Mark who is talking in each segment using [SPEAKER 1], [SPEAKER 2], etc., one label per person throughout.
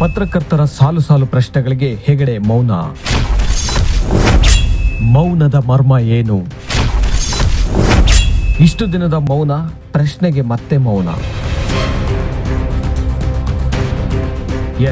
[SPEAKER 1] ಪತ್ರಕರ್ತರ ಸಾಲು ಸಾಲು ಪ್ರಶ್ನೆಗಳಿಗೆ ಹೆಗಡೆ ಮೌನ. ಮೌನದ ಮರ್ಮ ಏನು? ಇಷ್ಟು ದಿನದ ಮೌನ, ಪ್ರಶ್ನೆಗೆ ಮತ್ತೆ ಮೌನ.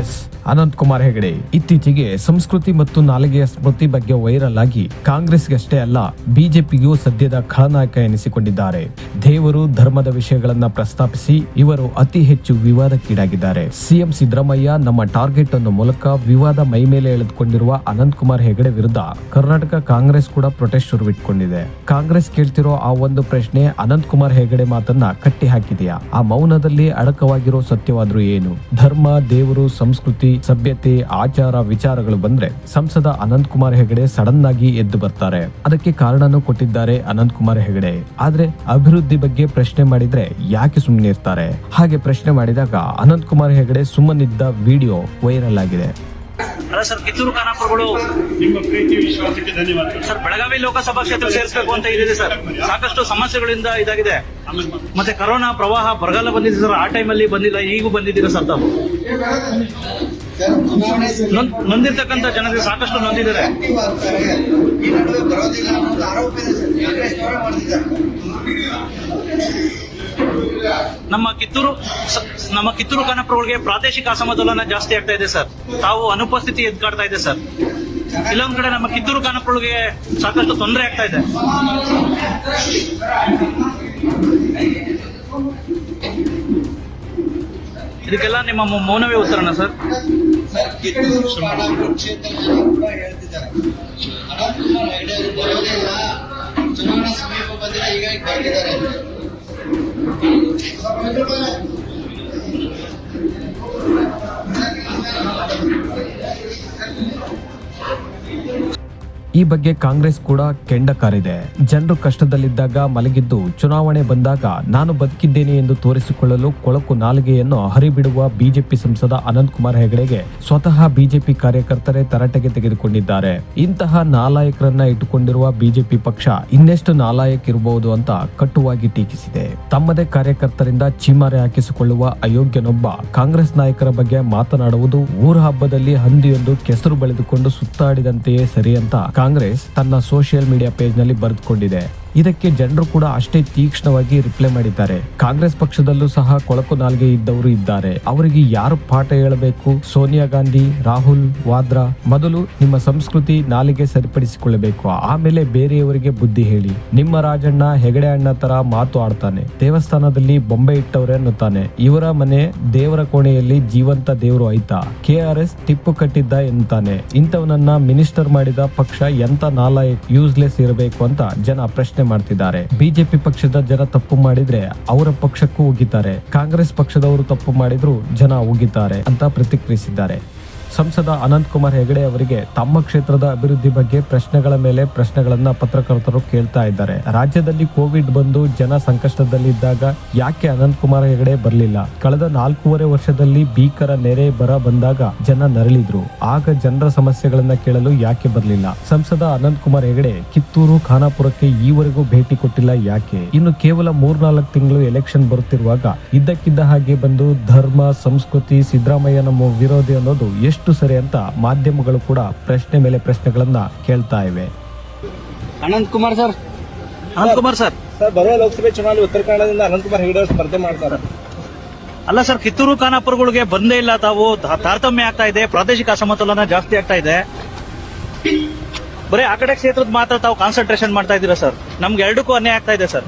[SPEAKER 1] ಎಸ್ ಅನಂತ್ ಕುಮಾರ್ ಹೆಗಡೆ. ಇತ್ತೀಚೆಗೆ ಸಂಸ್ಕೃತಿ ಮತ್ತು ನಾಲಿಗೆಯ ಸ್ಮೃತಿ ಬಗ್ಗೆ ವೈರಲ್ ಆಗಿ ಕಾಂಗ್ರೆಸ್ಗಷ್ಟೇ ಅಲ್ಲ, ಬಿಜೆಪಿಗೂ ಸದ್ಯದ ಖಳನಾಯಕ ಎನಿಸಿಕೊಂಡಿದ್ದಾರೆ. ದೇವರು ಧರ್ಮದ ವಿಷಯಗಳನ್ನ ಪ್ರಸ್ತಾಪಿಸಿ ಇವರು ಅತಿ ಹೆಚ್ಚು ವಿವಾದಕ್ಕೀಡಾಗಿದ್ದಾರೆ. ಸಿಎಂ ಸಿದ್ದರಾಮಯ್ಯ ನಮ್ಮ ಟಾರ್ಗೆಟ್ ಅನ್ನು ಮೂಲಕ ವಿವಾದ ಮೈ ಮೇಲೆ ಎಳೆದುಕೊಂಡಿರುವ ಅನಂತ್ ಕುಮಾರ್ ಹೆಗಡೆ ವಿರುದ್ಧ ಕರ್ನಾಟಕ ಕಾಂಗ್ರೆಸ್ ಕೂಡ ಪ್ರೊಟೆಸ್ಟ್ ಶುರುವಿಟ್ಕೊಂಡಿದೆ. ಕಾಂಗ್ರೆಸ್ ಕೇಳ್ತಿರೋ ಆ ಒಂದು ಪ್ರಶ್ನೆ ಅನಂತ್ ಕುಮಾರ್ ಹೆಗಡೆ ಮಾತನ್ನ ಕಟ್ಟಿ ಹಾಕಿದೆಯಾ ಆ ಮೌನದಲ್ಲಿ ಅಡಕವಾಗಿರೋ ಸತ್ಯವಾದ್ರೂ ಏನು? ಧರ್ಮ, ದೇವರು, ಸಂಸ್ಕೃತಿ ಸಭ್ಯತೆ ಆಚಾರ ವಿಚಾರಗಳು ಬಂದ್ರೆ ಸಂಸದ ಅನಂತ್ ಕುಮಾರ್ ಹೆಗಡೆ ಸಡನ್ ಆಗಿ ಎದ್ದು ಬರ್ತಾರೆ. ಅದಕ್ಕೆ ಕಾರಣನೂ ಕೊಟ್ಟಿದ್ದಾರೆ ಅನಂತ್ ಕುಮಾರ್ ಹೆಗಡೆ. ಆದ್ರೆ ಅಭಿವೃದ್ಧಿ ಬಗ್ಗೆ ಪ್ರಶ್ನೆ ಮಾಡಿದ್ರೆ ಯಾಕೆ ಸುಮ್ಮನೆ ಇರ್ತಾರೆ? ಹಾಗೆ ಪ್ರಶ್ನೆ ಮಾಡಿದಾಗ ಅನಂತ್ ಕುಮಾರ್ ಹೆಗಡೆ ಸುಮ್ಮನಿದ್ದ ವಿಡಿಯೋ ವೈರಲ್ ಆಗಿದೆ.
[SPEAKER 2] ಸರ್ ಕಿತ್ತೂರು ಖಾನಾಪುರಗಳು
[SPEAKER 3] ನಿಮ್ಮ ಪ್ರೀತಿ ವಿಶ್ವಾಸಕ್ಕೆ ಧನ್ಯವಾದ
[SPEAKER 2] ಸರ್ ಬೆಳಗಾವಿ ಲೋಕಸಭಾ ಕ್ಷೇತ್ರ ಸೇರಿಸಬೇಕು ಅಂತ ಇದೆ ಸರ್. ಸಾಕಷ್ಟು ಸಮಸ್ಯೆಗಳಿಂದ ಇದಾಗಿದೆ. ಮತ್ತೆ ಕರೋನಾ ಪ್ರವಾಹ ಬರಗಾಲ ಬಂದಿದೆ ಸರ್. ಆ ಟೈಮಲ್ಲಿ ಬಂದಿಲ್ಲ ಈಗೂ ಬಂದಿದ್ದೀರಾ ಸರ್ ತಾವು? ನೊಂದಿರ್ತಕ್ಕಂಥ ಜನತೆ ಸಾಕಷ್ಟು ನೊಂದಿದ್ದಾರೆ.
[SPEAKER 4] ಈ ನಡುವೆ ಬರೋದಿಲ್ಲ ಆರೋಪ
[SPEAKER 2] ನಮ್ಮ ಕಿತ್ತೂರು ನಮ್ಮ ಕಿತ್ತೂರು ಖಾನಾಪುರಗಳಿಗೆ ಪ್ರಾದೇಶಿಕ ಅಸಮತೋಲನ ಜಾಸ್ತಿ ಆಗ್ತಾ ಇದೆ ಸರ್. ತಾವು ಅನುಪಸ್ಥಿತಿ ಎದ್ಕಾಡ್ತಾ ಇದೆ ಸರ್. ಇಲ್ಲೊಂದ್ ಕಡೆ ನಮ್ಮ ಕಿತ್ತೂರು ಖಾನಾಪುರಗಳಿಗೆ ಸಾಕಷ್ಟು ತೊಂದರೆ ಆಗ್ತಾ ಇದೆ. ಇದಕ್ಕೆಲ್ಲ ನಿಮ್ಮ ಮೌನವೇ ಉತ್ತರನ ಸರ್?
[SPEAKER 4] ಕಿತ್ತೂರು ಖಾನಾಪುರ ಕ್ಷೇತ್ರದ ಜನ ಕೂಡ ಹೇಳ್ತಿದ್ದಾರೆ. ಅನಂತ್ ಕುಮಾರ್ ಹೆಗಡೆ ಅವರು ಬರೋದೇ ಇಲ್ಲ ಚುನಾವಣೆ ಸಮೀಪ ಬಂದಿಲ್ಲ ಹೀಗಾಗಿ ಬರ್ತಿದ್ದಾರೆ
[SPEAKER 1] ಈ ಬಗ್ಗೆ ಕಾಂಗ್ರೆಸ್ ಕೂಡ ಕೆಂಡ ಕಾರಿದೆ. ಜನರು ಕಷ್ಟದಲ್ಲಿದ್ದಾಗ ಮಲಗಿದ್ದು ಚುನಾವಣೆ ಬಂದಾಗ ನಾನು ಬದುಕಿದ್ದೇನೆ ಎಂದು ತೋರಿಸಿಕೊಳ್ಳಲು ಕೊಳಕು ನಾಲಿಗೆಯನ್ನು ಹರಿಬಿಡುವ ಬಿಜೆಪಿ ಸಂಸದ ಅನಂತ್ ಕುಮಾರ್ ಹೆಗಡೆಗೆ ಸ್ವತಃ ಬಿಜೆಪಿ ಕಾರ್ಯಕರ್ತರೇ ತರಾಟೆಗೆ ತೆಗೆದುಕೊಂಡಿದ್ದಾರೆ. ಇಂತಹ ನಾಲಾಯಕರನ್ನ ಇಟ್ಟುಕೊಂಡಿರುವ ಬಿಜೆಪಿ ಪಕ್ಷ ಇನ್ನೆಷ್ಟು ನಾಲಾಯಕ್ ಇರಬಹುದು ಅಂತ ಕಟುವಾಗಿ ಟೀಕಿಸಿದೆ. ತಮ್ಮದೇ ಕಾರ್ಯಕರ್ತರಿಂದ ಚೀಮಾರೆ ಹಾಕಿಸಿಕೊಳ್ಳುವ ಅಯೋಗ್ಯನೊಬ್ಬ ಕಾಂಗ್ರೆಸ್ ನಾಯಕರ ಬಗ್ಗೆ ಮಾತನಾಡುವುದು ಊರ ಹಬ್ಬದಲ್ಲಿ ಹಂದಿಯೊಂದು ಕೆಸರು ಬೆಳೆದುಕೊಂಡು ಸುತ್ತಾಡಿದಂತೆಯೇ ಸರಿ ಅಂತ ಕಾಂಗ್ರೆಸ್ ತನ್ನ ಸೋಷಿಯಲ್ ಮೀಡಿಯಾ ಪೇಜ್ನಲ್ಲಿ ಬರೆದುಕೊಂಡಿದೆ. ಇದಕ್ಕೆ ಜನರು ಕೂಡ ಅಷ್ಟೇ ತೀಕ್ಷ್ಣವಾಗಿ ರಿಪ್ಲೈ ಮಾಡಿದ್ದಾರೆ. ಕಾಂಗ್ರೆಸ್ ಪಕ್ಷದಲ್ಲೂ ಸಹ ಕೊಳಕು ನಾಲ್ಗೆ ಇದ್ದವರು ಇದ್ದಾರೆ. ಅವರಿಗೆ ಯಾರು ಪಾಠ ಹೇಳಬೇಕು? ಸೋನಿಯಾ ಗಾಂಧಿ, ರಾಹುಲ್, ವಾದ್ರಾ, ಮೊದಲು ನಿಮ್ಮ ಸಂಸ್ಕೃತಿ ನಾಲಿಗೆ ಸರಿಪಡಿಸಿಕೊಳ್ಳಬೇಕು. ಆಮೇಲೆ ಬೇರೆಯವರಿಗೆ ಬುದ್ಧಿ ಹೇಳಿ. ನಿಮ್ಮ ರಾಜಣ್ಣ ಹೆಗಡೆ ಅಣ್ಣ ತರ ಮಾತು ಆಡ್ತಾನೆ. ದೇವಸ್ಥಾನದಲ್ಲಿ ಬೊಂಬೆ ಇಟ್ಟವ್ರೆ ಅನ್ನುತ್ತಾನೆ. ಇವರ ಮನೆ ದೇವರ ಕೋಣೆಯಲ್ಲಿ ಜೀವಂತ ದೇವರು ಆಯ್ತಾ. ಕೆ ಆರ್ ಎಸ್ ಟಿಪ್ಪು ಕಟ್ಟಿದ್ದ ಎನ್ನುತ್ತಾನೆ. ಇಂಥವನನ್ನ ಮಿನಿಸ್ಟರ್ ಮಾಡಿದ ಪಕ್ಷ ಎಂತ ನಾಲಾಯಕ್ ಯೂಸ್ಲೆಸ್ ಇರಬೇಕು ಅಂತ ಜನ ಪ್ರಶ್ನೆ ಮಾಡ್ತಿದ್ದಾರೆ. ಬಿಜೆಪಿ ಪಕ್ಷದ ಜನ ತಪ್ಪು ಮಾಡಿದ್ರೆ ಅವರ ಪಕ್ಷಕ್ಕೂ ಹೋಗಿದ್ದಾರೆ. ಕಾಂಗ್ರೆಸ್ ಪಕ್ಷದವರು ತಪ್ಪು ಮಾಡಿದ್ರು ಜನ ಹೋಗಿದ್ದಾರೆ ಅಂತ ಪ್ರತಿಕ್ರಿಯಿಸಿದ್ದಾರೆ. ಸಂಸದ ಅನಂತ್ ಕುಮಾರ್ ಹೆಗಡೆ ಅವರಿಗೆ ತಮ್ಮ ಕ್ಷೇತ್ರದ ಅಭಿವೃದ್ಧಿ ಬಗ್ಗೆ ಪ್ರಶ್ನೆಗಳ ಮೇಲೆ ಪ್ರಶ್ನೆಗಳನ್ನ ಪತ್ರಕರ್ತರು ಕೇಳ್ತಾ ಇದ್ದಾರೆ. ರಾಜ್ಯದಲ್ಲಿ ಕೋವಿಡ್ ಬಂದು ಜನ ಸಂಕಷ್ಟದಲ್ಲಿದ್ದಾಗ ಯಾಕೆ ಅನಂತ್ ಕುಮಾರ್ ಹೆಗಡೆ ಬರಲಿಲ್ಲ? ಕಳೆದ ನಾಲ್ಕೂವರೆ ವರ್ಷದಲ್ಲಿ ಭೀಕರ ನೆರೆ ಬರ ಬಂದಾಗ ಜನ ನರಳಿದ್ರು. ಆಗ ಜನರ ಸಮಸ್ಯೆಗಳನ್ನ ಕೇಳಲು ಯಾಕೆ ಬರಲಿಲ್ಲ? ಸಂಸದ ಅನಂತ್ ಕುಮಾರ್ ಹೆಗಡೆ ಕಿತ್ತೂರು, ಖಾನಾಪುರಕ್ಕೆ ಈವರೆಗೂ ಭೇಟಿ ಕೊಟ್ಟಿಲ್ಲ ಯಾಕೆ? ಇನ್ನು ಕೇವಲ ಮೂರ್ನಾಲ್ಕು ತಿಂಗಳು ಎಲೆಕ್ಷನ್ ಬರುತ್ತಿರುವಾಗ ಇದ್ದಕ್ಕಿದ್ದ ಹಾಗೆ ಬಂದು ಧರ್ಮ, ಸಂಸ್ಕೃತಿ ಸಿದ್ದರಾಮಯ್ಯ ನಮ್ಮ ವಿರೋಧಿ ಅನ್ನೋದು ಎಷ್ಟು ಸರಿ ಅಂತ ಮಾಧ್ಯಮಗಳು ಕೂಡ ಪ್ರಶ್ನೆ ಮೇಲೆ ಪ್ರಶ್ನೆಗಳನ್ನ ಕೇಳ್ತಾ ಇವೆ.
[SPEAKER 5] Anant Kumar sir.
[SPEAKER 2] Anant Kumar sir.
[SPEAKER 5] Sir ಬರುವ ಲೋಕಸಭೆ ಚುನಾವಣೆ ಉತ್ತರ ಕನ್ನಡದಿಂದ ಅನಂತ್ ಕುಮಾರ್ ಹೆಗಡೆ ಅವರು ಸ್ಪರ್ಧೆ ಮಾಡ್ತಾರೆ.
[SPEAKER 2] ಅಲ್ಲ ಸರ್ ಕಿತ್ತೂರು ಖಾನಾಪುರಗಳಿಗೆ ಬಂದೇ ಇಲ್ಲ ತಾವು. ತಾರತಮ್ಯ ಆಗ್ತಾ ಇದೆ ಪ್ರಾದೇಶಿಕ ಅಸಮತೋಲನ ಜಾಸ್ತಿ ಆಗ್ತಾ ಇದೆ. ಬರೀ ಆ ಕಡೆ ಕ್ಷೇತ್ರದ ಮಾತ್ರ ತಾವು ಕಾನ್ಸಂಟ್ರೇಷನ್ ಮಾಡ್ತಾ ಇದ್ದೀರಾ ಸರ್? ನಮ್ಗೆ ಎರಡಕ್ಕೂ ಅನ್ಯಾಯ ಆಗ್ತಾ ಇದೆ ಸರ್.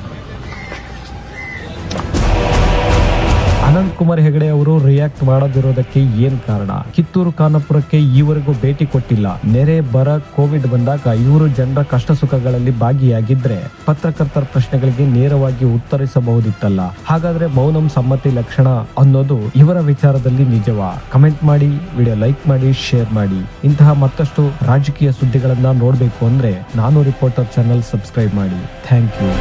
[SPEAKER 1] ಅನಂತ್ ಕುಮಾರ್ ಹೆಗಡೆ ಅವರು ರಿಯಾಕ್ಟ್ ಮಾಡದಿರೋದಕ್ಕೆ ಏನ್ ಕಾರಣ? ಕಿತ್ತೂರು ಖಾನಾಪುರಕ್ಕೆ ಈವರೆಗೂ ಭೇಟಿ ಕೊಟ್ಟಿಲ್ಲ. ನೆರೆ ಬರ ಕೋವಿಡ್ ಬಂದಾಗ ಇವರು ಜನರ ಕಷ್ಟ ಸುಖಗಳಲ್ಲಿ ಭಾಗಿಯಾಗಿದ್ರೆ ಪತ್ರಕರ್ತರ ಪ್ರಶ್ನೆಗಳಿಗೆ ನೇರವಾಗಿ ಉತ್ತರಿಸಬಹುದಿತ್ತಲ್ಲ. ಹಾಗಾದ್ರೆ ಮೌನಂ ಸಮ್ಮತಿ ಲಕ್ಷಣ ಅನ್ನೋದು ಇವರ ವಿಚಾರದಲ್ಲಿ ನಿಜವಾ? ಕಮೆಂಟ್ ಮಾಡಿ, ವಿಡಿಯೋ ಲೈಕ್ ಮಾಡಿ, ಶೇರ್ ಮಾಡಿ. ಇಂತಹ ಮತ್ತಷ್ಟು ರಾಜಕೀಯ ಸುದ್ದಿಗಳನ್ನ ನೋಡಬೇಕು ಅಂದ್ರೆ ನಾನು ರಿಪೋರ್ಟರ್ ಚಾನಲ್ ಸಬ್ಸ್ಕ್ರೈಬ್ ಮಾಡಿ. Thank you.